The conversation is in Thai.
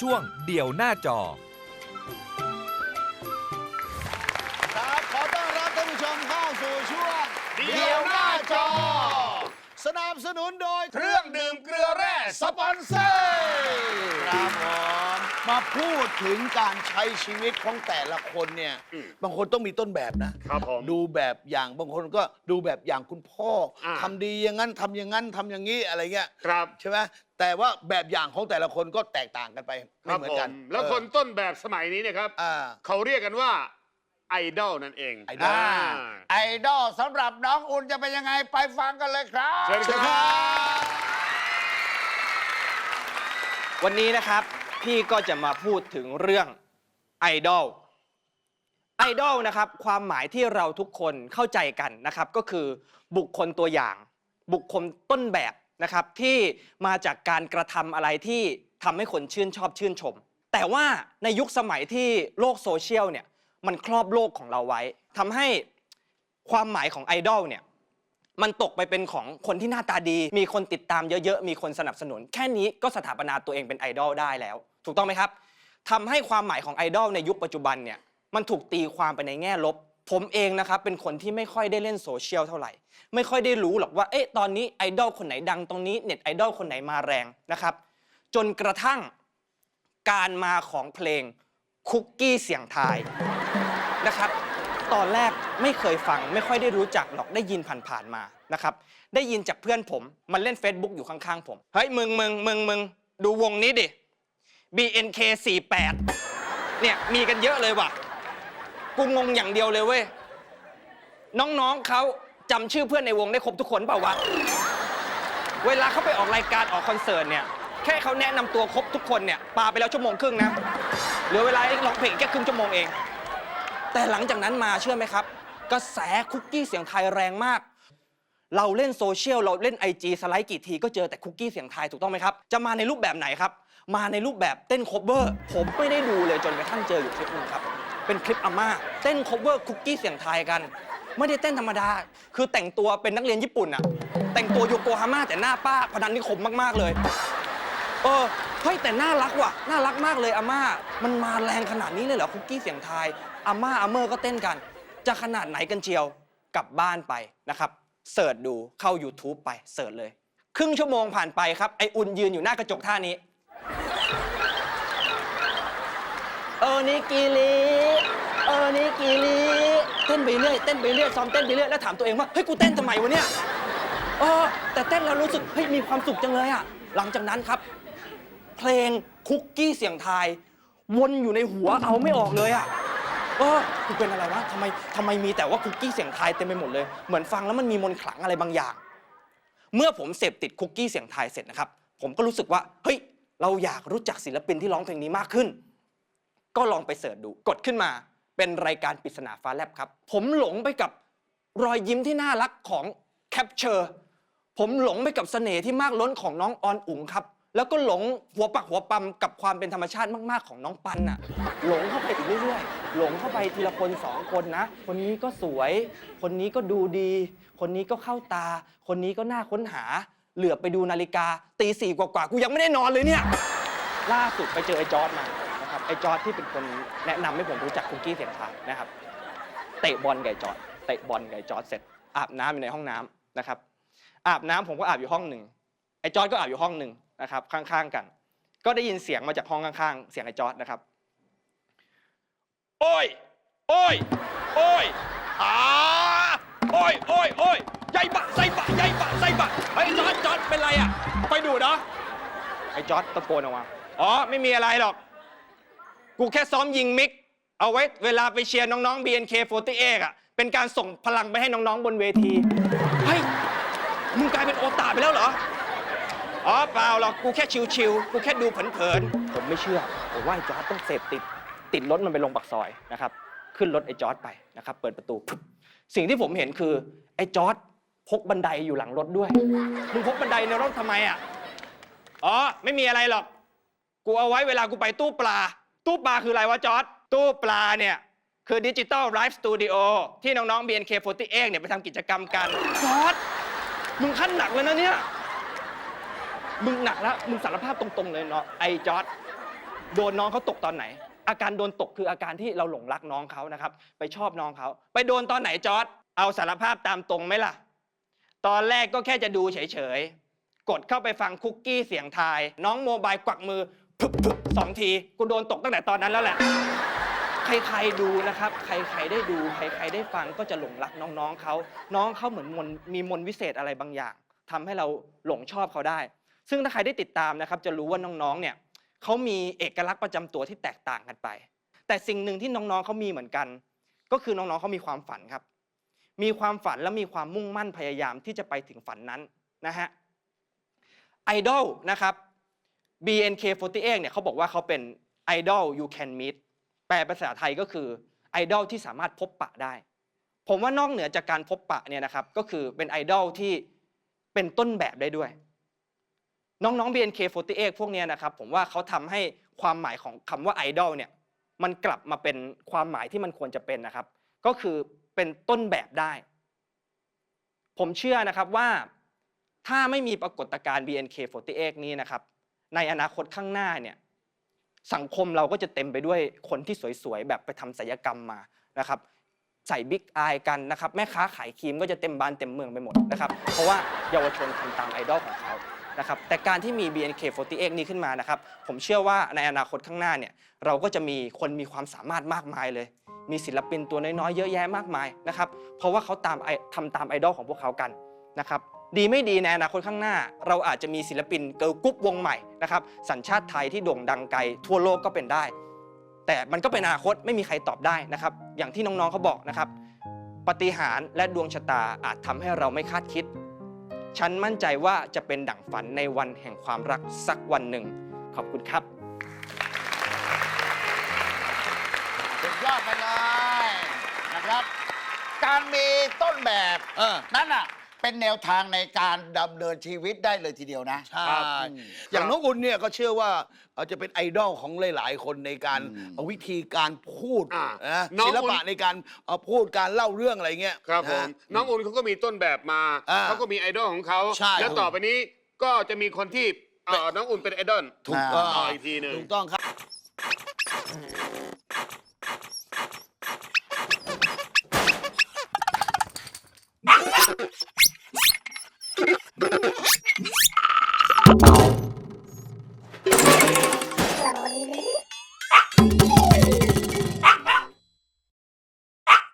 ช่วงเดี่ยวหน้าจอ ครับขอต้อนรับท่านผู้ชมเข้าสู่ช่วง เดี่ยวหน้าจอ สนับสนุนโดยเครื่องดื่มเกลือแร่สปอนเซอร์ครับผมมาพูดถึงการใช้ชีวิตของแต่ละคนเนี่ยอืมบางคนต้องมีต้นแบบนะครับผมดูแบบอย่างบางคนก็ดูแบบอย่างคุณพ่ออา ทำดีอย่างนั้นทำอย่างนั้นทำอย่างนี้อะไรเงี้ยครับใช่ไหมแต่ว่าแบบอย่างของแต่ละคนก็แตกต่างกันไปคไม่รับเหมือผนกัมนแล้วคนต้นแบบสมัยนี้เนี่ยครับ อ่า เขาเรียกกันว่า ไอดอลนั่นเองไอดอลาไอดอลสำหรับน้องอุ่นจะเป็นยังไงไปฟังกันเลยครับเชิญครับ วันนี้นะครับพี่ก็จะมาพูดถึงเรื่องไอดอลไอดอลนะครับความหมายที่เราทุกคนเข้าใจกันนะครับก็คือบุคคลตัวอย่าง บุคคลต้นแบบนะครับที่มาจากการกระทำอะไรที่ทำให้คนชื่นชอบชื่นชม แต่ว่าในยุคสมัยที่โลกโซเชียลเนี่ย มันครอบโลกของเราไว้ทำให้ความหมายของไอดอลเนี่ยมันตกไปเป็นของคนที่หน้าตาดี มีคนติดตามเยอะๆ มีคนสนับสนุน แค่นี้ก็สถาปนาตัวเองเป็นไอดอลได้แล้ว ถูกต้องไหมครับทำให้ความหมายของไอดอลในยุคปัจจุบันเนี่ยมันถูกตีความไปในแง่ลบ ผมเองนะครับเป็นคนที่ไม่ค่อยได้เล่นโซเชียลเท่าไหร่ ไม่ค่อยได้รู้หรอกว่าเอ๊ะตอนนี้ไอดอลคนไหนดังตรงนี้เน็ตไอดอลคนไหนมาแรงนะครับจนกระทั่งการมาของเพลงคุกกี้เสียงทาย นะครับ ตอนแรกไม่เคยฟังไม่ค่อยได้รู้จักหรอกได้ยินผ่านๆมานะครับ ได้ยินจากเพื่อนผม มันเล่น Facebook อยู่ข้างๆ ผม เฮ้ย มึงมึงมึงมึงดูวงนี้ดิ BNK 48เนี่ยมีกันเยอะเลยว่ะ กูงงอย่างเดียวเลยเว้ย น้องๆเขาจำชื่อเพื่อนในวงได้ครบทุกคนเปล่าวะ เวลาเขาไปออกรายการออกคอนเสิร์ตเนี่ย แค่เขาแนะนำตัวครบทุกคนเนี่ยปาไปแล้วชั่วโมงครึ่งนะ เหลือเวลาร้องเพลงแค่ครึ่งชั่วโมงเอง แต่หลังจากนั้นมาเชื่อไหมครับ กระแสคุกกี้เสียงไทยแรงมาก เราเล่นโซเชียลเราเล่น IG สไลด์กี่ทีก็เจอแต่คุกกี้เสียงไทยถูกต้องไหมครับ จะมาในรูปแบบไหนครับ มาในรูปแบบเต้นคเวอร์ ผมไม่ได้ดูเลยจนกระทั่งเจออยู่คลิปนึงครับ เป็นคลิปอาม่าเต้นคเวอร์คุกกี้เสียงไทยกัน ไม่ได้เต้นธรรมดา คือแต่งตัวเป็นนักเรียนญี่ปุ่นอะแต่งตัวโยโกฮาม่าแต่หน้าป้าพนันนิคมมากๆเลย เออเฮ้ยแต่น่ารักว่ะ น่ารักมากเลยอาม่า มันมาแรงขนาดนี้เลยเหรอคุกกี้เสียงไทย อาม่าอาเมอร์ก็เต้นกัน จะขนาดไหนกันเชียวกลับบ้านไปนะครับเสิร์ชดูเข้า YouTube ไปเสิร์ชเลย ครึ่งชั่วโมงผ่านไปครับ ไออุ่นยืนอยู่หน้ากระจกท่านี้เออนี่กีลีเออนี่กีลีเต้นไปเรื่อยเต้นไปเรื่อยซ้อมเต้นไปเรื่อยแล้วถามตัวเองว่าเฮ้ยกูเต้นทำไมวะเนี่ยเออแต่เต้นแล้วรู้สึกเฮ้ยมีความสุขจังเลยอะหลังจากนั้นครับ เพลงคุกกี้เสียงไทาย วนอยู่ในหัวเอาไม่ออกเลยอะ เออกูเป็นอะไรวะทำไมทำไมมีแต่ว่าคุกกี้เสียงไทายเต็มไปหมดเลย เหมือนฟังแล้วมันมีมนต์ขลังอะไรบางอย่าง เมื่อผมเสพติดคุกกี้เสียงไทายเสร็จนะครับ ผมก็รู้สึกว่า เฮ้ย เราอยากรู้จักศิลปินที่ร้องเพลงนี้มากขึ้น ก็ลองไปเสิร์ชดู กดขึ้นมา เป็นรายการปริศนาฟ้าแลบครับ ผมหลงไปกับรอยยิ้มที่น่ารักของแคปเชอร์ ผมหลงไปกับเสน่ห์ที่มากล้นของน้องออนอุ๋งครับ แล้วก็หลงหัวปักหัวปั๊มกับความเป็นธรรมชาติมาก ๆ ของน้องปันน่ะ หลงเข้าไปอีกเรื่อยๆ หลงเข้าไปทีละคนสองคนนะ คนนี้ก็สวย คนนี้ก็ดูดี คนนี้ก็เข้าตา คนนี้ก็น่าค้นหา เหลือบไปดูนาฬิกาตีสี่กว่าๆ กูยังไม่ได้นอนเลยเนี่ย ล่าสุดไปเจอไอ้จอร์ดมานะครับ ไอ้จอร์ดที่เป็นคนแนะนำให้ผมรู้จักคุกกี้เสียงไทานะครับ เตะบอลไอ้จอร์ดเตะบอลไอ้จอร์ดเสร็จ อาบน้ำอยู่ในห้องน้ำนะครับ อาบน้ำผมก็อาบอยู่ห้องหนึ่ง ไอ้จอร์ดก็อาบอยู่ห้องหนึ่งนะครับข้างๆกัน ก็ได้ยินเสียงมาจากห้องข้างๆ เสียงไอ้จอร์ดนะครับ โอ้ย โอ้ย โอ้ยอาโอ้ยโอ้ยโอ้ยใหญ่บะไส้บะใหญ่บะไส้บะเฮ้ยจอร์ดจอร์ดเป็นไรอะไปดูดเนาะไอ้จอร์ดตะโกนออกมา อ๋อ ไม่มีอะไรหรอก กูแค่ซ้อมยิงมิก เอาไว้เวลาไปเชียร์น้องๆ BNK48 อะ เป็นการส่งพลังไปให้น้องๆ บนเวที เฮ้ย มึงกลายเป็นโอตาไปแล้วเหรอ อ๋อเปล่าหรอกกูแค่ชิวๆกูแค่ดูเผินๆผมไม่เชื่อผมว่าไอ้จอร์ดต้องเสพติด ติดรถมันไปลงปักซอยนะครับ ขึ้นรถไอ้จอร์ดไปนะครับ เปิดประตูปุ๊บสิ่งที่ผมเห็นคือไอ้จอร์ดพกบันไดอยู่หลังรถด้วยมึงพกบันไดในรถทำไมอะอ๋อไม่มีอะไรหรอก กูเอาไว้เวลากูไปตู้ปลา ตู้ปลาคืออะไรวะจอร์ดตู้ปลาเนี่ยคือดิจิตอลไลฟ์สตูดิโอที่น้องๆ BNK48 เนี่ยไปทำกิจกรรมกันจอร์ดมึงขั้นหนักเลยนะเนี่ย มึงหนักแล้วมึงสารภาพตรงๆเลยเนาะไอ้จอร์ดโดนน้องเขาตกตอนไหน อาการโดนตกคืออาการที่เราหลงรักน้องเขานะครับ ไปชอบน้องเขาไปโดนตอนไหนจอร์ดเอาสารภาพตามตรงไหมล่ะ ตอนแรกก็แค่จะดูเฉยๆ กดเข้าไปฟังคุกกี้เสียงทาย น้องโมบายกวักมือพึบพึบสองทีกูโดนตกตั้งแต่ตอนนั้นแล้วแหละ ใครๆดูนะครับ ใครๆได้ดู ใครๆได้ฟังก็จะหลงรักน้องๆเขา น้องเขาเหมือนมนต์มีมนต์วิเศษอะไรบางอย่างทำให้เราหลงชอบเขาได้ ซึ่งถ้าใครได้ติดตามนะครับจะรู้ว่าน้องๆเนี่ยเขามีเอกลักษณ์ประจำตัวที่แตกต่างกันไป แต่สิ่งหนึ่งที่น้องๆเขามีเหมือนกัน ก็คือน้องๆเขามีความฝันครับ มีความฝันและมีความมุ่งมั่นพยายามที่จะไปถึงฝันนั้นนะฮะไอดอลนะครับ BNK48 เนี่ยเขาบอกว่าเขาเป็นไอดอล you can meet แปลภาษาไทยก็คือไอดอลที่สามารถพบปะได้ ผมว่านอกเหนือจากการพบปะเนี่ยนะครับ ก็คือเป็นไอดอลที่เป็นต้นแบบได้ด้วย น้องๆ BNK48 พวกเนี้ยนะครับผมว่าเขาทำให้ความหมายของคำว่าไอดอลเนี่ยมันกลับมาเป็นความหมายที่มันควรจะเป็นนะครับ ก็คือเป็นต้นแบบได้ ผมเชื่อนะครับว่าถ้าไม่มีปรากฏการณ์ BNK48 นี้นะครับ ในอนาคตข้างหน้าเนี่ยสังคมเราก็จะเต็มไปด้วยคนที่สวยๆ แบบไปทำศัลยกรรมมานะครับ ใส่บิ๊กอายกันนะครับ แม่ค้าขายครีมก็จะเต็มบ้านเต็มเมืองไปหมดนะครับ เพราะว่าเยาวชนทำตามไอดอลของเขา นะครับแต่การที่มี BNK48 นี้ขึ้นมานะครับผมเชื่อว่าในอนาคตข้างหน้าเนี่ยเราก็จะมีคนมีความสามารถมากมายเลย มีศิลปินตัวน้อยๆเยอะแยะมากมายนะครับเพราะว่าเขาตามไอทำตามไอดอลของพวกเขากันนะครับดีไม่ดีในอนาคตข้างหน้า เราอาจจะมีศิลปินเกิร์ลกรุ๊ปวงใหม่นะครับสัญชาติไทยที่โด่งดังไกลทั่วโลกก็เป็นได้ แต่มันก็เป็นอนาคตไม่มีใครตอบได้นะครับอย่างที่น้องๆเขาบอกนะครับปฏิหารและดวงชะตาอาจทำให้เราไม่คาดคิด ฉันมั่นใจว่าจะเป็นดั่งฝันในวันแห่งความรักสักวันหนึ่ง ขอบคุณครับสุดยอดไปเลยนะครับ การมีต้นแบบเออนั่นอะ เป็นแนวทางในการดำเนินชีวิตได้เลยทีเดียวนะ ใช่ครับอย่างน้องอุ่นเนี่ยก็เชื่อว่าเอ่อจะเป็นไอดอลของหลาย ๆ คนในการอืมเอาวิธีการพูดอ่านะน้องศิลอุ่ปะน ในการเอาพูดการเล่าเรื่องอะไรเงี้ยครับผมนะ น้องอุ่นเขาก็มีต้นแบบมาอ่าเขาก็มีไอดอลของเขาใช่ แล้วต่อไปนี้ก็จะมีคนที่เอ่อน้องอุ่นเป็นไอดอลถูกต้องต่ออีกทีหนึ่ง ถูกต้องครับ